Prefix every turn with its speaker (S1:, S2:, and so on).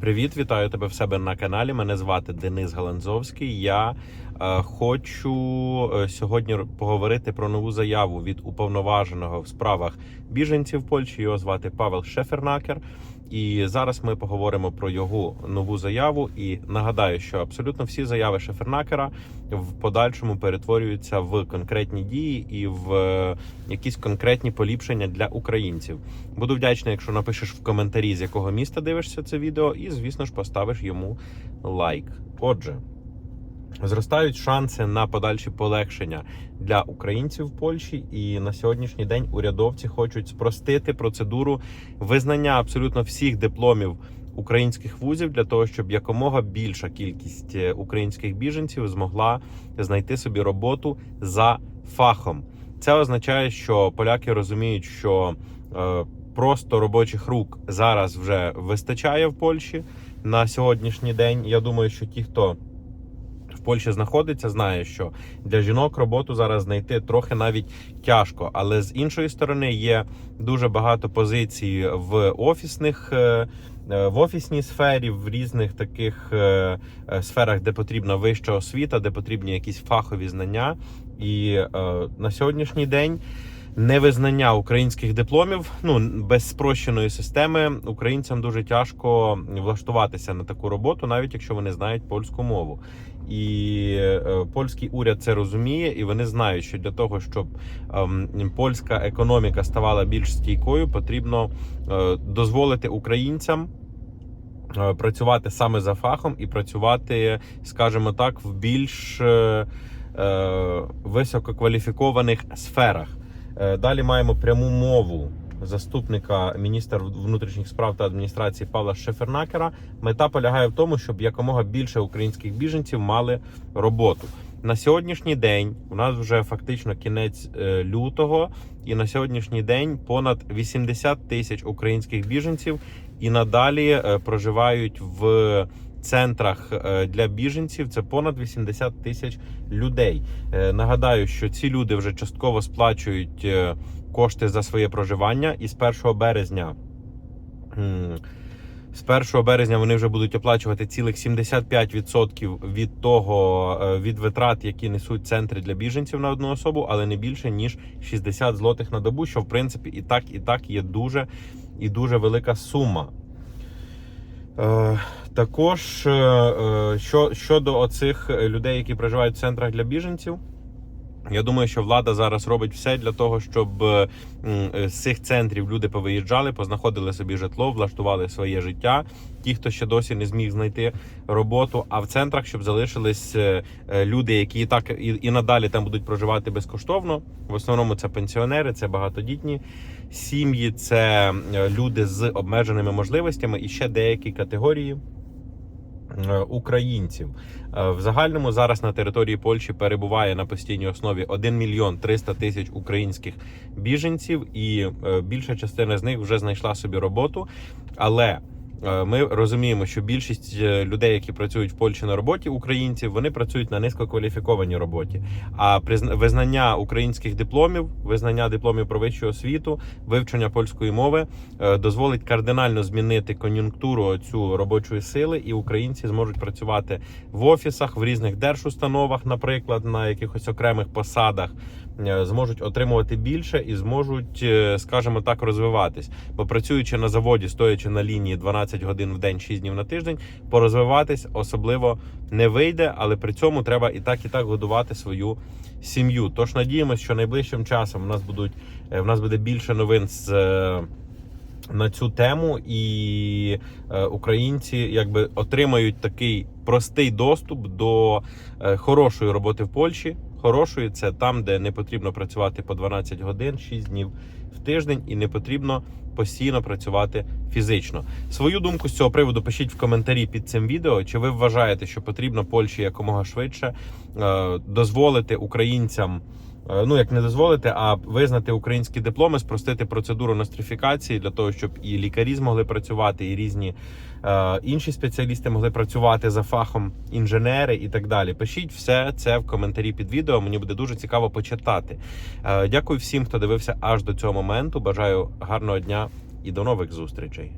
S1: Привіт, вітаю тебе в себе на каналі. Мене звати Денис Галанзовський. Я е, хочу е, сьогодні поговорити про нову заяву від уповноваженого в справах біженців Польщі. Його звати Павел Шефернакер. І зараз ми поговоримо про його нову заяву. І нагадаю, що абсолютно всі заяви Шефернакера в подальшому перетворюються в конкретні дії і в е, якісь конкретні поліпшення для українців. Буду вдячний, якщо напишеш в коментарі, з якого міста дивишся це відео, і звісно ж поставиш йому лайк. Отже, зростають шанси на подальші полегшення для українців в Польщі, і на сьогоднішній день урядовці хочуть спростити процедуру визнання абсолютно всіх дипломів. Українських вузів для того, щоб якомога більша кількість е, українських біженців змогла знайти собі роботу за фахом. Це означає, що поляки розуміють, що е, просто робочих рук зараз вже вистачає в Польщі на сьогоднішній день. Я думаю, що ті, хто Польщі знаходиться, знає, що для жінок роботу зараз знайти трохи навіть тяжко. Але з іншої сторони є дуже багато позицій в офісних. е, е, В офісній сфері, в різних таких е, сферах, де потрібна вища освіта, де потрібні якісь фахові знання. І на сьогоднішній день невизнання українських дипломів, ну без спрощеної системи, українцям дуже тяжко влаштуватися на таку роботу, навіть якщо вони знають польську мову. І е, польський уряд це розуміє, і вони знають, що для того, щоб ем, польська економіка ставала більш стійкою, потрібно е, дозволити українцям. е, Працювати саме за фахом і працювати, скажімо так, в більш е, висококваліфікованих сферах. Е, Далі маємо пряму мову заступника міністра внутрішніх справ та адміністрації Павла Шефернакера. Мета полягає в тому, щоб якомога більше українських біженців мали роботу. На сьогоднішній день у нас вже фактично кінець е, лютого, і на сьогоднішній день понад 80 тисяч українських біженців і надалі е, проживають в центрах е, для біженців. Це понад 80 тисяч людей. Е, Нагадаю, що ці люди вже частково сплачують е, кошти за своє проживання, і з 1 березня. З 1 березня вони вже будуть оплачувати цілих 75% від того від витрат, які несуть центри для біженців на одну особу, але не більше ніж 60 злотих на добу, що в принципі і так, і так є дуже і дуже велика сума. Е, також е, е, що, щодо оцих людей, які проживають в центрах для біженців. Я думаю, що влада зараз робить все для того, щоб е, е, з цих центрів люди повиїжджали, познаходили собі житло, влаштували своє життя. Ті, хто ще досі не зміг знайти роботу, а в центрах, щоб залишились е, люди, які і так і, і надалі там будуть проживати безкоштовно. В основному це пенсіонери, це багатодітні сім'ї, це люди з обмеженими можливостями і ще деякі категорії українців. Е, В загальному зараз на території Польщі перебуває на постійній основі 1 мільйон 300 тисяч українських біженців, і е, більша частина з них вже знайшла собі роботу. Але е, ми розуміємо, що більшість е, людей, які працюють в Польщі на роботі, українців, вони працюють на низькокваліфікованій роботі. А визнання українських дипломів, визнання дипломів про вищу освіту, вивчення польської мови е, дозволить кардинально змінити кон'юнктуру цю робочої сили, і українці зможуть працювати в офісах, в різних держустановах, наприклад, на якихось окремих посадах. Е, Зможуть отримувати більше і зможуть, е, скажімо так, розвиватись. Бо працюючи на заводі, стоячи на лінії 12 годин в день, 6 днів на тиждень, порозвиватись особливо не вийде, але при цьому треба і так, і так годувати свою сім'ю. Тож надіємося, що найближчим часом в нас будуть е, в нас буде більше новин з. На цю тему і е, українці якби отримають такий простий доступ до е, хорошої роботи в Польщі. Хорошої це там, де не потрібно працювати по 12 годин, 6 днів в тиждень, і не потрібно постійно працювати фізично. Свою думку з цього приводу пишіть в коментарі під цим відео. Чи ви вважаєте, що потрібно Польщі якомога швидше е, дозволити українцям? Е, Ну, як не дозволити, а визнати українські дипломи, спростити процедуру нострифікації для того, щоб і лікарі змогли працювати, і різні е, інші спеціалісти могли працювати за фахом інженери і так далі. Пишіть все це в коментарі під відео. Мені буде дуже цікаво почитати. Е, дякую всім, хто дивився аж до цього моменту. Бажаю гарного дня і до нових зустрічей.